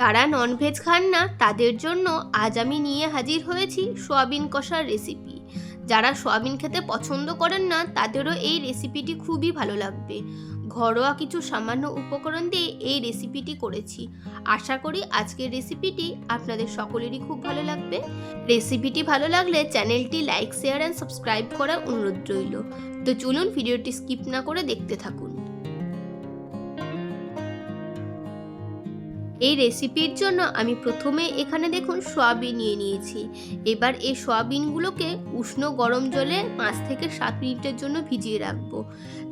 যারা ননভেজ খান না, তাদের জন্য আজ আমি নিয়ে হাজির হয়েছি সোয়াবিন কষার রেসিপি যারা সোয়াবিন খেতে পছন্দ করেন না, তাদেরও এই রেসিপিটি খুবই ভালো লাগবে। ঘরোয়া কিছু সামান্য উপকরণ দিয়ে এই রেসিপিটি করেছি। আশা করি আজকের রেসিপিটি আপনাদের সকলেরই খুব ভালো লাগবে। রেসিপিটি ভালো লাগলে চ্যানেলটি লাইক শেয়ার অ্যান্ড সাবস্ক্রাইব করার অনুরোধ রইল। তো চলুন ভিডিওটি স্কিপ না করে দেখতে থাকুন। এই রেসিপির জন্য আমি প্রথমে এখানে দেখুন সয়াবিন নিয়ে নিয়েছি। এবার এই সয়াবিনগুলোকে উষ্ণ গরম জলে পাঁচ থেকে সাত মিনিটের জন্য ভিজিয়ে রাখব।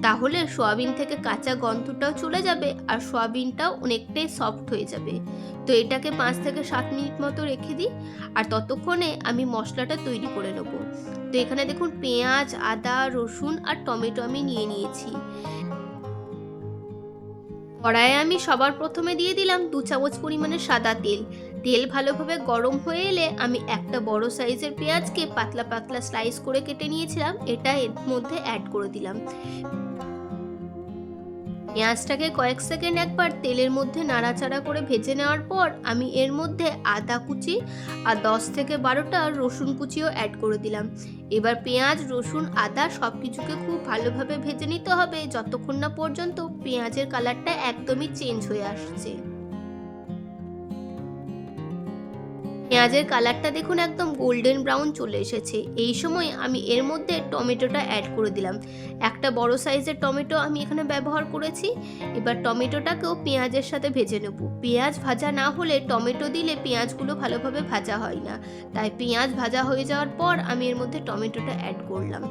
তাহলে সয়াবিন থেকে কাঁচা গন্ধটাও চলে যাবে আর সয়াবিনটাও অনেকটাই সফট হয়ে যাবে। তো এটাকে পাঁচ থেকে সাত মিনিট মতো রেখে দিই আর ততক্ষণে আমি মশলাটা তৈরি করে নেব। তো এখানে দেখুন পেঁয়াজ, আদা, রসুন আর টমেটো আমি নিয়ে নিয়েছি। কড়াইয়ে আমি সবার প্রথমে দিয়ে দিলাম দু চামচ পরিমাণে সাদা তেল। তেল ভালোভাবে গরম হয়ে এলে আমি একটা বড় সাইজের পেঁয়াজকে পাতলা পাতলা স্লাইস করে কেটে নিয়েছিলাম। এটা এর মধ্যে অ্যাড করে দিলাম। পেঁয়াজটাকে কয়েক সেকেন্ড একবার তেলের মধ্যে নাড়াচাড়া করে ভেজে নেওয়ার পর আমি এর মধ্যে আদা কুচি আর দশ থেকে বারোটা রসুন কুচিও অ্যাড করে দিলাম। এবার পেঁয়াজ, রসুন, আদা সব কিছুকে খুব ভালোভাবে ভেজে নিতে হবে। যতক্ষণ না পর্যন্ত পেঁয়াজের কালারটা একদমই চেঞ্জ হয়ে আসছে। পেঁয়াজের কালারটা দেখুন একদম গোল্ডেন ব্রাউন চলে এসেছে। এই সময় আমি এর মধ্যে টমেটোটা অ্যাড করে দিলাম। একটা বড় সাইজের টমেটো আমি এখানে ব্যবহার করেছি। এবার টমেটোটাকেও পেঁয়াজের সাথে ভেজে নেব। পেঁয়াজ ভাজা না হলে টমেটো দিলে পেঁয়াজগুলো ভালোভাবে ভাজা হয় না। তাই পেঁয়াজ ভাজা হয়ে যাওয়ার পর আমি এর মধ্যে টমেটোটা অ্যাড করলাম।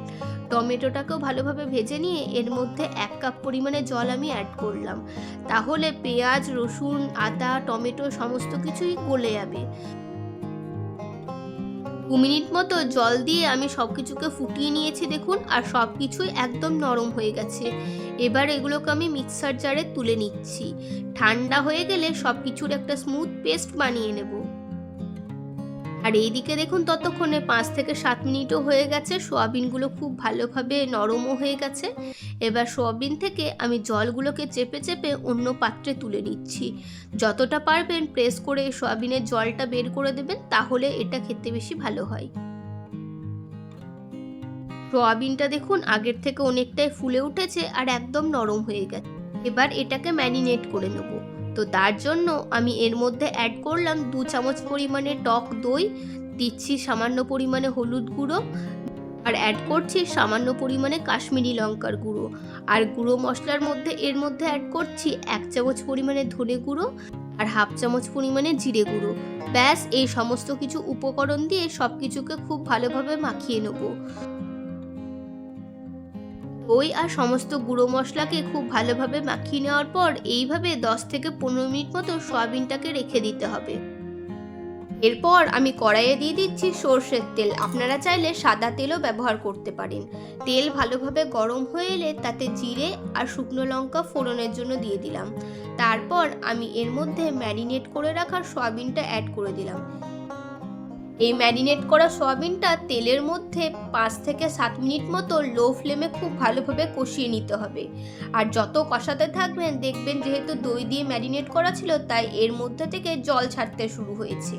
টমেটোটাকেও ভালোভাবে ভেজে নিয়ে এর মধ্যে এক কাপ পরিমাণে জল আমি অ্যাড করলাম। তাহলে পেঁয়াজ, রসুন, আদা, টমেটো সমস্ত কিছুই গলে যাবে। দু মিনিট মতো জল দিয়ে আমি সব কিছুকে ফুটিয়ে নিয়েছি দেখুন, আর সব কিছুই একদম নরম হয়ে গেছে। এবার এগুলোকে আমি মিক্সার জারে তুলে নিচ্ছি। ঠান্ডা হয়ে গেলে সব কিছুর একটা স্মুথ পেস্ট বানিয়ে নেব। আর এইদিকে দেখুন ততক্ষণে পাঁচ থেকে সাত মিনিটও হয়ে গেছে। সোয়াবিনগুলো খুব ভালোভাবে নরমও হয়ে গেছে। এবার সোয়াবিন থেকে আমি জলগুলোকে চেপে চেপে অন্য পাত্রে তুলে নিচ্ছি। যতটা পারবেন প্রেস করে সোয়াবিনের জলটা বের করে দেবেন, তাহলে এটা খেতে বেশি ভালো হয়। সোয়াবিনটা দেখুন আগের থেকে অনেকটাই ফুলে উঠেছে আর একদম নরম হয়ে গেছে। এবার এটাকে ম্যারিনেট করে নেব। তো তার জন্য আমি এর মধ্যে অ্যাড করলাম দু চামচ পরিমাণে টক দই, দিচ্ছি সামান্য পরিমাণে হলুদ গুঁড়ো আর অ্যাড করছি সামান্য পরিমাণে কাশ্মীরি লঙ্কার গুঁড়ো। আর গুঁড়ো মশলার মধ্যে, এর মধ্যে অ্যাড করছি এক চামচ পরিমাণে ধনে গুঁড়ো আর হাফ চামচ পরিমাণে জিরে গুঁড়ো। ব্যাস, এই সমস্ত কিছু উপকরণ দিয়ে সব কিছুকে খুব ভালোভাবে মাখিয়ে নেব। দই আর সমস্ত গুঁড়ো মশলাকে খুব ভালোভাবে মাখিয়ে নেওয়ার পর এইভাবে দশ থেকে পনেরো মিনিট মতো সয়াবিনটাকে রেখে দিতে হবে। এরপর আমি কড়াইয়ে দিয়ে দিচ্ছি সর্ষের তেল। আপনারা চাইলে সাদা তেলও ব্যবহার করতে পারেন। তেল ভালোভাবে গরম হয়ে এলে তাতে জিরে আর শুকনো লঙ্কা ফোড়নের জন্য দিয়ে দিলাম। তারপর আমি এর মধ্যে ম্যারিনেট করে রাখার সয়াবিনটা অ্যাড করে দিলাম। এই ম্যারিনেট করা সয়াবিনটা তেলের মধ্যে পাঁচ থেকে সাত মিনিট মতো লো ফ্লেমে খুব ভালোভাবে কষিয়ে নিতে হবে। আর যত কষাতে থাকবেন, দেখবেন যেহেতু দই দিয়ে ম্যারিনেট করা ছিল, তাই এর মধ্যে থেকে জল ছাড়তে শুরু হয়েছে।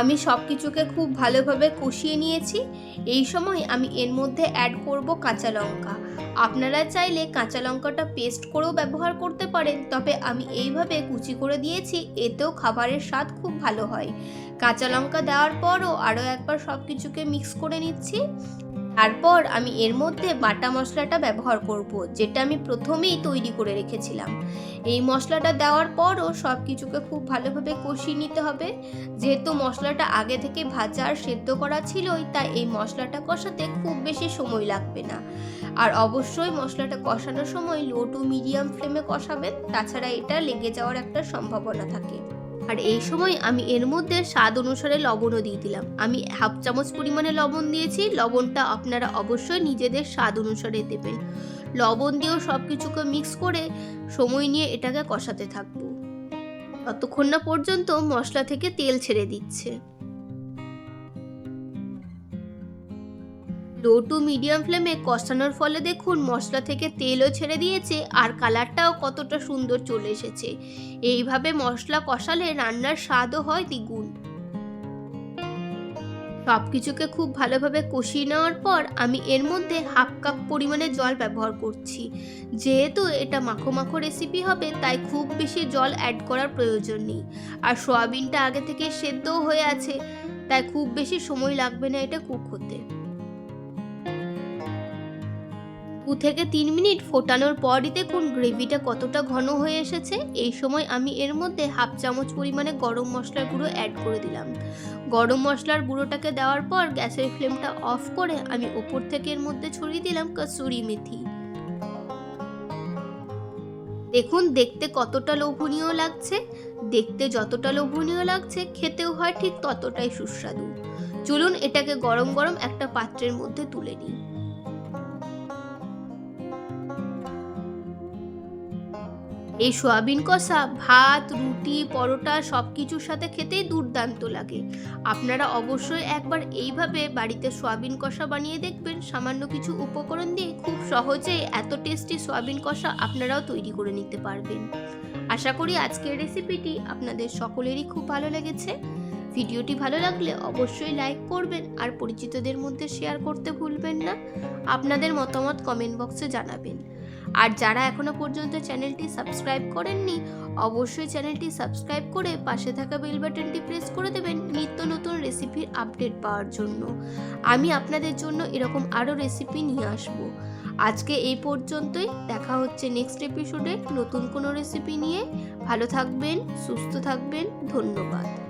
আমি সব কিছুকে খুব ভালোভাবে কষিয়ে নিয়েছি। এই সময় আমি এর মধ্যে অ্যাড করব কাঁচা লঙ্কা। আপনারা চাইলে কাঁচা লঙ্কাটা পেস্ট করেও ব্যবহার করতে পারেন, তবে আমি এইভাবে কুচি করে দিয়েছি, এতেও খাবারের স্বাদ খুব ভালো হয়। কাঁচা লঙ্কা দেওয়ার পরও আরও একবার সব কিছুকে মিক্স করে নিচ্ছি। তারপর আমি এর মধ্যে বাটা মশলাটা ব্যবহার করব, যেটা আমি প্রথমেই তৈরি করে রেখেছিলাম। এই মশলাটা দেওয়ার পরও সব কিছুকে খুব ভালোভাবে কষিয়ে নিতে হবে। যেহেতু মশলাটা আগে থেকে ভাজা আর সেদ্ধ করা ছিলই, তাই এই মশলাটা কষাতে খুব বেশি সময় লাগবে না। আর অবশ্যই মশলাটা কষানোর সময় লো টু মিডিয়াম ফ্লেমে কষাবেন, তাছাড়া এটা লেগে যাওয়ার একটা সম্ভাবনা থাকে। আর এই সময় আমি এর মধ্যে স্বাদ অনুসারে লবণও দিয়ে দিলাম। আমি হাফ চামচ পরিমাণে লবণ দিয়েছি। লবণটা আপনারা অবশ্যই নিজেদের স্বাদ অনুসারে দেবেন। লবণ দিয়েও সব কিছুকে মিক্স করে সময় নিয়ে এটাকে কষাতে থাকব। ততক্ষণ না পর্যন্ত মশলা থেকে তেল ছেড়ে দিচ্ছে। লো টু মিডিয়াম ফ্লেমে কষানোর ফলে দেখুন মশলা থেকে তেলও ছেড়ে দিয়েছে আর কালারটাও কতটা সুন্দর চলে এসেছে। এইভাবে মশলা কষালে রান্নার স্বাদও হয় দ্বিগুণ। সব কিছুকে খুব ভালোভাবে কষিয়ে নেওয়ার পর আমি এর মধ্যে হাফ কাপ পরিমাণে জল ব্যবহার করছি। যেহেতু এটা মাখো মাখো রেসিপি হবে, তাই খুব বেশি জল অ্যাড করার প্রয়োজন নেই। আর সয়াবিনটা আগে থেকে সেদ্ধও হয়ে আছে, তাই খুব বেশি সময় লাগবে না এটা কুক হতে। দু থেকে তিন মিনিট ফোটানোর পরই দেখুন গ্রেভিটা কতটা ঘন হয়ে এসেছে, এই সময় আমি এর মধ্যে হাফ চামচ পরিমাণে গরম মশলার গুঁড়ো অ্যাড করে দিলাম। গরম মশলার গুঁড়োটাকে দেওয়ার পর গ্যাসের ফ্লেমটা অফ করে আমি ওপর থেকে এর মধ্যে ছড়িয়ে দিলাম কসুরি মেথি। দেখুন, দেখতে কতটা লোভনীয় লাগছে। দেখতে যতটা লোভনীয় লাগছে, খেতেও হয় ঠিক ততটাই সুস্বাদু। চলুন এটাকে গরম গরম একটা পাত্রের মধ্যে তুলে নিই। এই সয়াবিন কষা, ভাত, রুটি, পরোটা সব কিছুর সাথে খেতেই দুর্দান্ত লাগে। আপনারা অবশ্যই একবার এইভাবে বাড়িতে সয়াবিন কষা বানিয়ে দেখবেন। সামান্য কিছু উপকরণ দিয়ে খুব সহজেই এত টেস্টি সয়াবিন কষা আপনারাও তৈরি করে নিতে পারবেন। আশা করি আজকের রেসিপিটি আপনাদের সকলেরই খুব ভালো লেগেছে। ভিডিওটি ভালো লাগলে অবশ্যই লাইক করবেন আর পরিচিতদের মধ্যে শেয়ার করতে ভুলবেন না। আপনাদের মতামত কমেন্ট বক্সে জানাবেন। আর যারা এখনও পর্যন্ত চ্যানেলটি সাবস্ক্রাইব করেননি, অবশ্যই চ্যানেলটি সাবস্ক্রাইব করে পাশে থাকা বেল বাটনটি প্রেস করে দেবেন নিত্য নতুন রেসিপির আপডেট পাওয়ার জন্য। আমি আপনাদের জন্য এরকম আরও রেসিপি নিয়ে আসব। আজকে এই পর্যন্তই। দেখা হচ্ছে নেক্সট এপিসোডে নতুন কোনো রেসিপি নিয়ে। ভালো থাকবেন, সুস্থ থাকবেন। ধন্যবাদ।